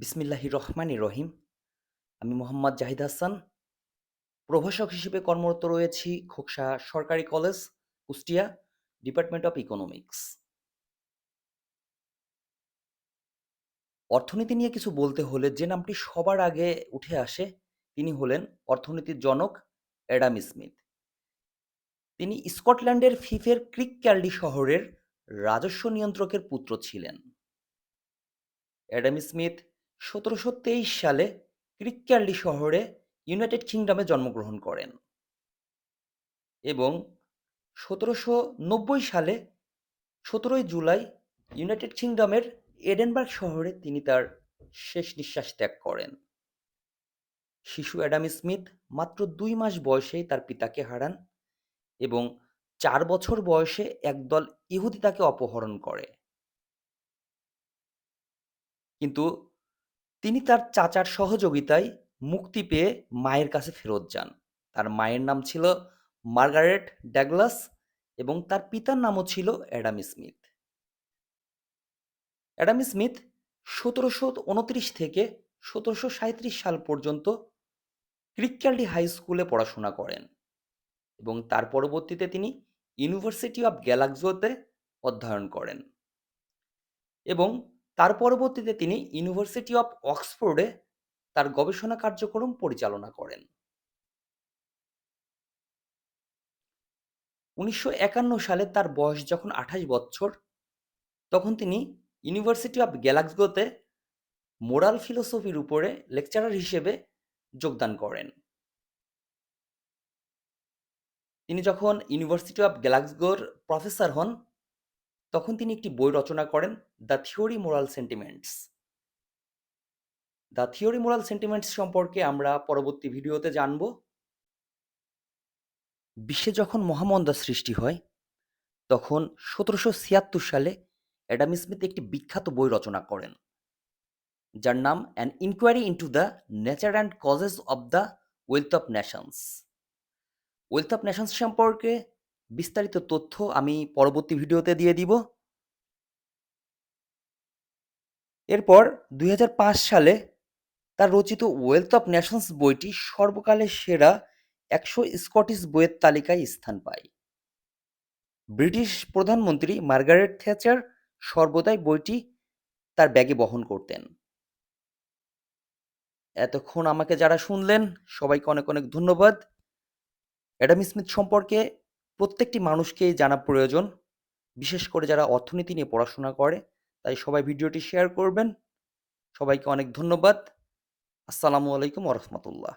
বিসমিল্লাহির রহমানির রহিম। আমি মোহাম্মদ জাহিদ হাসান। প্রভাষক হিসেবে কর্মরত রয়েছি খোকসা সরকারি college, Kushtia, department of economics. অর্থনীতি নিয়ে কিছু বলতে হলে যে নামটি সবার আগে উঠে আসে তিনি হলেন অর্থনীতির জনক অ্যাডাম স্মিথ। তিনি স্কটল্যান্ডের ফিফের ক্রিকক্যালডি শহরের রাজস্ব নিয়ন্ত্রকের পুত্র ছিলেন। অ্যাডাম স্মিথ সতেরোশো তেইশ সালে ক্রিকক্যালডি শহরে ইউনাইটেড কিংডমে জন্মগ্রহণ করেন। এবং সতেরোশো নব্বই সালে সতেরোই জুলাই ইউনাইটেড কিংডমের এডেনবার্গ শহরে তিনি তার শেষ নিঃশ্বাস ত্যাগ করেন। শিশু অ্যাডাম স্মিথ মাত্র দুই মাস বয়সেই তার পিতাকে হারান এবং চার বছর বয়সে একদল ইহুদি তাকে অপহরণ করে। কিন্তু তিনি তার চাচার সহযোগিতায় মুক্তি পেয়ে মায়ের কাছে ফেরত যান। তার মায়ের নাম ছিল মার্গারেট ড্যাগলাস এবং তার পিতার নামও ছিল অ্যাডাম স্মিথ। অ্যাডাম স্মিথ সতেরোশো উনত্রিশ থেকে সতেরোশো সাঁত্রিশ সাল পর্যন্ত ক্রিকক্যালডি হাই স্কুলে পড়াশোনা করেন এবং তার পরবর্তীতে তিনি ইউনিভার্সিটি অফ গ্যালাক্সোতে অধ্যয়ন করেন এবং তার পরবর্তীতে তিনি ইউনিভার্সিটি অফ অক্সফোর্ডে তার গবেষণা কার্যক্রম পরিচালনা করেন। উনিশশো একান্ন সালে তার বয়স যখন আঠাশ বছর, তখন তিনি ইউনিভার্সিটি অফ গ্যালাক্সগোতে মোরাল ফিলোসফির উপরে লেকচারার হিসেবে যোগদান করেন। তিনি যখন ইউনিভার্সিটি অফ গ্যালাক্সগোর প্রফেসর হন তখন তিনি একটি বই রচনা করেন, The Theory Moral Sentiments The Theory Moral Sentiments সম্পর্কে আমরা পরবর্তী ভিডিওতে জানব। বিশ্বে যখন মহামন্দা সৃষ্টি হয়, তখন সতেরোশো ছিয়াত্তর সালে অ্যাডাম স্মিথ একটি বিখ্যাত বই রচনা করেন, যার নাম an inquiry into the nature and causes of the wealth of nations wealth of nations সম্পর্কে বিস্তারিত তথ্য আমি পরবর্তী ভিডিওতে দিয়ে দিব। এরপর দুই হাজার পাঁচ সালে তার রচিত ওয়েলথ অফ নেশনস বইটি সর্বকালের সেরা একশো স্কটিশ বইয়ের তালিকায় স্থান পায়। ব্রিটিশ প্রধানমন্ত্রী মার্গারেট থ্যাচার সর্বদাই বইটি তার ব্যাগে বহন করতেন। এতক্ষণ আমাকে যারা শুনলেন, সবাইকে অনেক অনেক ধন্যবাদ। অ্যাডাম স্মিথ সম্পর্কে প্রত্যেকটি মানুষকেই জানা প্রয়োজন। বিশেষ করে যারা অর্থনীতি নিয়ে পড়াশোনা করে, তাই সবাই ভিডিওটি শেয়ার করবেন। সবাইকে অনেক ধন্যবাদ। আসসালামু আলাইকুম ওরহমতুল্লাহ